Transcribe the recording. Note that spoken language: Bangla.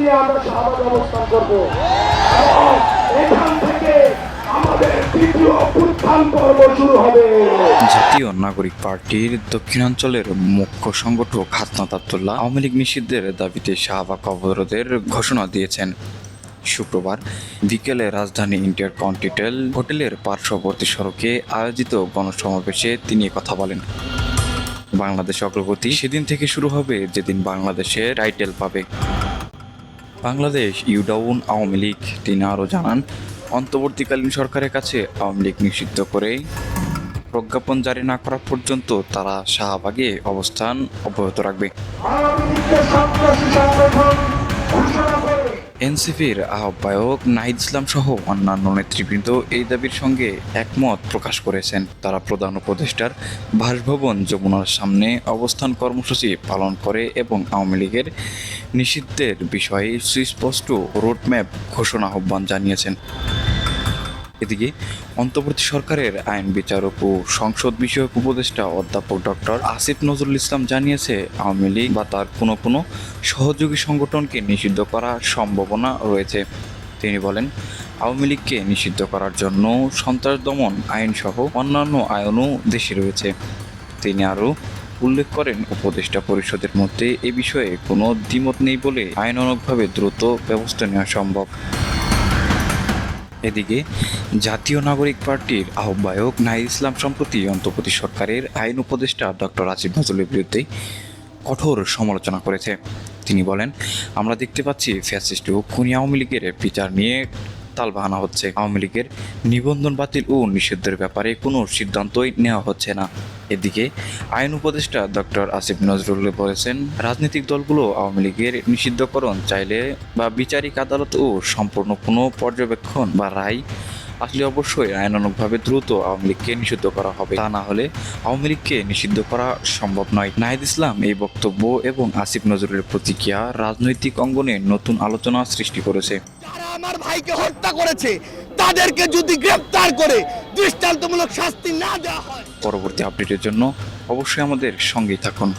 নিয়ে আমরা শাহবাগে অবস্থান করব। এখান থেকে জাতীয় নাগরিক পার্টির দক্ষিণাঞ্চলের মুখ্য সংগঠক হাসনাত আবদুল্লাহ আওয়ামী লীগ নিষিদ্ধের দাবিতে শাহবাগ অবরোধের ঘোষণা দিয়েছেন। শুক্রবার বিকেলে রাজধানী ইন্টার কন্টিনেন্টাল হোটেলের পার্শ্ববর্তী সড়কে আয়োজিত গণসমাবেশে তিনি কথা বলেন। বাংলাদেশ অগ্রগতি সেদিন থেকে শুরু হবে যেদিন বাংলাদেশে টাইটেল পাবে। বাংলাদেশ, ইউডাউন আওয়ামী লীগ, তিনি আরও জানান, অন্তর্বর্তীকালীন সরকারের কাছে আওয়ামী লীগ নিষিদ্ধ করে প্রজ্ঞাপন জারি না করা পর্যন্ত তারা শাহবাগে অবস্থান অব্যাহত রাখবে। এনসিপির আহ্বায়ক নাহিদ ইসলাম সহ অন্যান্য নেতৃবৃন্দ এই দাবির সঙ্গে একমত প্রকাশ করেছেন। তারা প্রধান উপদেষ্টার বাসভবন যমুনার সামনে অবস্থান কর্মসূচি পালন করে এবং আওয়ামী লীগের নিষিদ্ধের বিষয়ে সুস্পষ্ট রোডম্যাপ ঘোষণা আহ্বান জানিয়েছেন। এদিকে অন্তর্বর্তী সরকারের আইন বিচারক ও সংসদ বিষয়ক উপদেষ্টা অধ্যাপক ডক্টর আসিফ নজরুল ইসলাম জানিয়েছে, আওয়ামী লীগ বা তার কোনো কোনো সহযোগী সংগঠনকে নিষিদ্ধ করার সম্ভাবনা রয়েছে। তিনি বলেন, আওয়ামী লীগকে নিষিদ্ধ করার জন্য সন্ত্রাস দমন আইনসহ অন্যান্য আইনও দেশে রয়েছে। তিনি আরও উল্লেখ করেন, উপদেষ্টা পরিষদের মধ্যে এ বিষয়ে কোনো দ্বিমত নেই বলে আইনানুগভাবে দ্রুত ব্যবস্থা নেওয়া সম্ভব। এদিকে জাতীয় নাগরিক পার্টির আহ্বায়ক নাহিদ ইসলাম সম্প্রতি অন্তর্বর্তী সরকারের আইন উপদেষ্টা ডক্টর রাজীব নজরুলের বিরুদ্ধে কঠোর সমালোচনা করেছে। তিনি বলেন, আমরা দেখতে পাচ্ছি ফ্যাসিস্ট ও খুনি আওয়ামী লীগের বিচার নিয়ে তালবাহানা হচ্ছে। আওয়ামী লীগের নিবন্ধন বাতিল ও নিষিদ্ধের ব্যাপারে কোনো সিদ্ধান্তই নেওয়া হচ্ছে না। এদিকে আইন উপদেষ্টা ডক্টর আসিফ নজরুল বলেছেন, রাজনৈতিক দলগুলো আওয়ামী লীগের নিষিদ্ধকরণ চাইলে বা বিচারিক আদালত ও সম্পূর্ণ কোনো পর্যবেক্ষণ বা রায় আসলে অবশ্যই আইনানুগভাবে দ্রুত আওয়ামী লীগকে নিষিদ্ধ করা হবে। তা না হলে আওয়ামী লীগকে নিষিদ্ধ করা সম্ভব নয়। নাহিদ ইসলাম এই বক্তব্য এবং আসিফ নজরুলের প্রতিক্রিয়া রাজনৈতিক অঙ্গনে নতুন আলোচনা সৃষ্টি করেছে। যারা আমার ভাইকে হত্যা করেছে তাদেরকে যদি গ্রেফতার করে দৃষ্টান্তমূলক শাস্তি না দেওয়া হয়। পরবর্তী আপডেটের জন্য অবশ্যই আমাদের সঙ্গেই থাকুন।